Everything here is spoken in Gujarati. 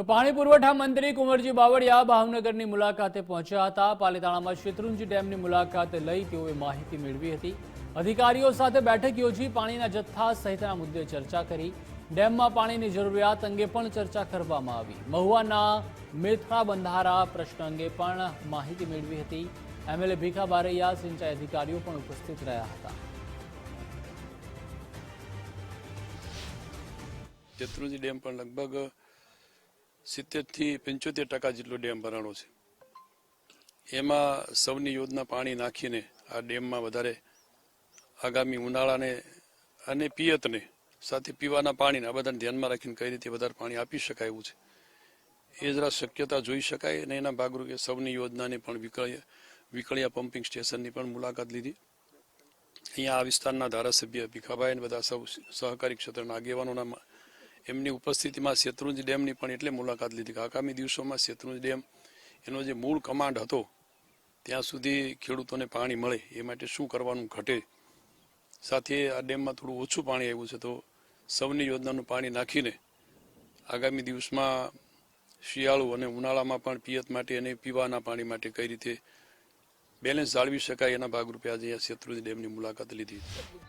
તો પાણી પુરવઠા મંત્રી કુંવરજી બાવળિયા ભાવનગરની મુલાકાતે પહોંચ્યા હતા. પાલીતાણામાં શેત્રુંજી ડેમની મુલાકાત લઈ તેઓએ માહિતી મેળવી હતી. અધિકારીઓ સાથે બેઠક યોજી પાણીના જથ્થા સહિતના મુદ્દે ચર્ચા કરી. ડેમમાં પાણીની જરૂરિયાત અંગે પણ ચર્ચા કરવામાં આવી. મહુવાના મેથણા બંધારા પ્રશ્ન અંગે પણ માહિતી મેળવી હતી. એમએલએ ભીખા બારૈયા સિંચાઈ અધિકારીઓ પણ ઉપસ્થિત રહ્યા હતા. શેત્રુંજી ડેમ પણ લગભગ સિત્તેરથી પંચોતેર ટકા જેટલો ડેમ ભરાણો છે. એમાં સૌની યોજના પાણી નાખીને આ ડેમમાં વધારે આગામી ઉનાળાને અને પિયતને સાથે પીવાના પાણીને આ બધાને ધ્યાનમાં રાખીને કઈ રીતે વધારે પાણી આપી શકાય એવું છે. એ જરા શક્યતા જોઈ શકાય અને એના ભાગરૂપે સૌની યોજનાને પણ વિકળિયા વિકળિયા પમ્પિંગ સ્ટેશનની પણ મુલાકાત લીધી. અહીંયા આ વિસ્તારના ધારાસભ્ય ભીખાભાઈ અને બધા સૌ સહકારી ક્ષેત્રના આગેવાનોના એમની ઉપસ્થિતિમાં શેત્રુંજ ડેમની પણ એટલે મુલાકાત લીધી કે આગામી દિવસોમાં શેત્રુંજ ડેમ એનો જે મૂળ કમાન્ડ હતો, ત્યાં સુધી ખેડૂતોને પાણી મળે, એ માટે શું કરવાનું ઘટે? સાથે આ ડેમમાં થોડું ઓછું પાણી આવ્યું છે, તો સૌની યોજનાનું પાણી નાખીને આગામી દિવસમાં શિયાળુ અને ઉનાળામાં પણ પિયત માટે અને પીવાના પાણી માટે કઈ રીતે બેલેન્સ જાળવી શકાય એના ભાગરૂપે આજે શેત્રુંજી ડેમની મુલાકાત લીધી.